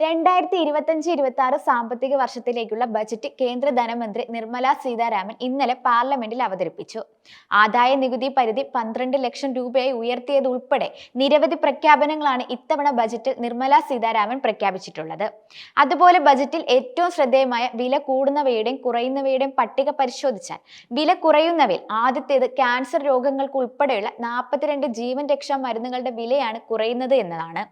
രണ്ടായിരത്തി ഇരുപത്തഞ്ച് ഇരുപത്തി ആറ് സാമ്പത്തിക വർഷത്തിലേക്കുള്ള ബജറ്റ് കേന്ദ്ര ധനമന്ത്രി നിർമ്മല സീതാരാമൻ ഇന്നലെ പാർലമെന്റിൽ അവതരിപ്പിച്ചു. ആദായ നികുതി പരിധി പന്ത്രണ്ട് ലക്ഷം രൂപയായി ഉയർത്തിയതുൾപ്പെടെ നിരവധി പ്രഖ്യാപനങ്ങളാണ് ഇത്തവണ ബജറ്റിൽ നിർമ്മല സീതാരാമൻ പ്രഖ്യാപിച്ചിട്ടുള്ളത്. അതുപോലെ ബജറ്റിൽ ഏറ്റവും ശ്രദ്ധേയമായ വില കൂടുന്നവയുടെയും കുറയുന്നവയുടെയും പട്ടിക പരിശോധിച്ചാൽ വില കുറയുന്നവയിൽ ആദ്യത്തേത് ക്യാൻസർ രോഗങ്ങൾക്ക് ഉൾപ്പെടെയുള്ള നാൽപ്പത്തിരണ്ട് ജീവൻ രക്ഷാ മരുന്നുകളുടെ വിലയാണ് കുറയുന്നത് എന്നതാണ്.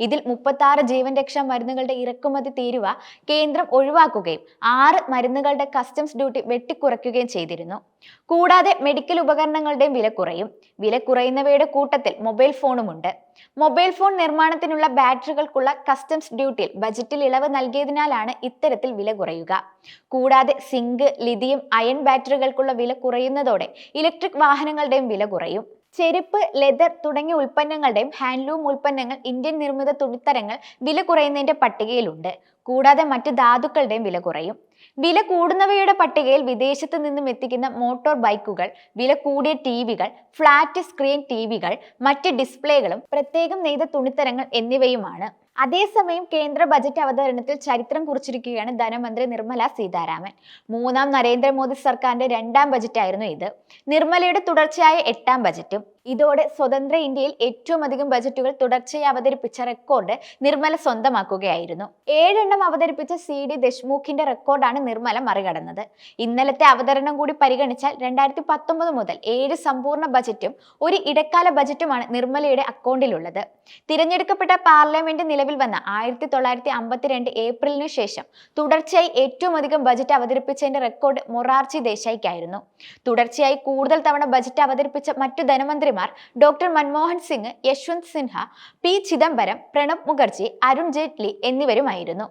ഇതിൽ മുപ്പത്തി ജീവൻ രക്ഷാ മരുന്നുകളുടെ ഇറക്കുമതി തീരുവ കേന്ദ്രം ഒഴിവാക്കുകയും ആറ് മരുന്നുകളുടെ കസ്റ്റംസ് ഡ്യൂട്ടി വെട്ടിക്കുറയ്ക്കുകയും ചെയ്തിരുന്നു. കൂടാതെ മെഡിക്കൽ ഉപകരണങ്ങളുടെയും വില കുറയും. വില കുറയുന്നവയുടെ കൂട്ടത്തിൽ മൊബൈൽ ഫോണുമുണ്ട് മൊബൈൽ ഫോൺ നിർമ്മാണത്തിനുള്ള ബാറ്ററികൾക്കുള്ള കസ്റ്റംസ് ഡ്യൂട്ടിയിൽ ബജറ്റിൽ ഇളവ് നൽകിയതിനാലാണ് ഇത്തരത്തിൽ വില കുറയുക. കൂടാതെ സിങ്ക് ലിഥിയം അയൺ ബാറ്ററികൾക്കുള്ള വില കുറയുന്നതോടെ ഇലക്ട്രിക് വാഹനങ്ങളുടെയും വില കുറയും. ചെരുപ്പ് ലെതർ തുടങ്ങിയ ഉൽപ്പന്നങ്ങളുടെയും ഹാൻഡ്ലൂം ഉൽപ്പന്നങ്ങൾ ഇന്ത്യൻ നിർമ്മിത തുണിത്തരങ്ങൾ വില കുറയുന്നതിന്റെ പട്ടികയിലുണ്ട്. കൂടാതെ മറ്റ് ധാതുക്കളുടെയും വില കുറയും. വില കൂടുന്നവയുടെ പട്ടികയിൽ വിദേശത്ത് നിന്നും എത്തിക്കുന്ന മോട്ടോർ ബൈക്കുകൾ വില കൂടിയ ടി വികൾ ഫ്ലാറ്റ് സ്ക്രീൻ ടി വികൾ മറ്റ് ഡിസ്പ്ലേകളും പ്രത്യേകം നെയ്ത തുണിത്തരങ്ങൾ എന്നിവയുമാണ്. അതേസമയം കേന്ദ്ര ബജറ്റ് അവതരണത്തിൽ ചരിത്രം കുറിച്ചിരിക്കുകയാണ് ധനമന്ത്രി നിർമ്മല സീതാരാമൻ. മൂന്നാം നരേന്ദ്രമോദി സർക്കാരിന്റെ രണ്ടാം ബജറ്റായിരുന്നു ഇത്. നിർമ്മലയുടെ തുടർച്ചയായ എട്ടാം ബജറ്റും ഇതോടെ സ്വതന്ത്ര ഇന്ത്യയിൽ ഏറ്റവും അധികം ബജറ്റുകൾ തുടർച്ചയായി അവതരിപ്പിച്ച റെക്കോർഡ് നിർമ്മല സ്വന്തമാക്കുകയായിരുന്നു. ഏഴെണ്ണം അവതരിപ്പിച്ച സി ഡി ദേശ്മുഖിന്റെ റെക്കോർഡാണ് നിർമ്മല മറികടന്നത്. ഇന്നലത്തെ അവതരണം കൂടി പരിഗണിച്ചാൽ രണ്ടായിരത്തി പത്തൊമ്പത് മുതൽ ഏഴ് സമ്പൂർണ ബജറ്റും ഒരു ഇടക്കാല ബജറ്റുമാണ് നിർമ്മലയുടെ അക്കൗണ്ടിലുള്ളത്. തിരഞ്ഞെടുക്കപ്പെട്ട പാർലമെന്റ് നിലവിൽ വന്ന ആയിരത്തി തൊള്ളായിരത്തി അമ്പത്തിരണ്ട് ഏപ്രിലിനു ശേഷം തുടർച്ചയായി ഏറ്റവും അധികം ബജറ്റ് അവതരിപ്പിച്ചതിന്റെ റെക്കോർഡ് മൊറാർജി ദേശായിക്കായിരുന്നു. തുടർച്ചയായി കൂടുതൽ തവണ ബജറ്റ് അവതരിപ്പിച്ച മറ്റു ധനമന്ത്രിമാർ ഡോക്ടർ മൻമോഹൻ സിംഗ് യശ്വന്ത് സിൻഹ പി ചിദംബരം പ്രണബ് മുഖർജി അരുൺ ജെയ്റ്റ്ലി എന്നിവരുമായിരുന്നു.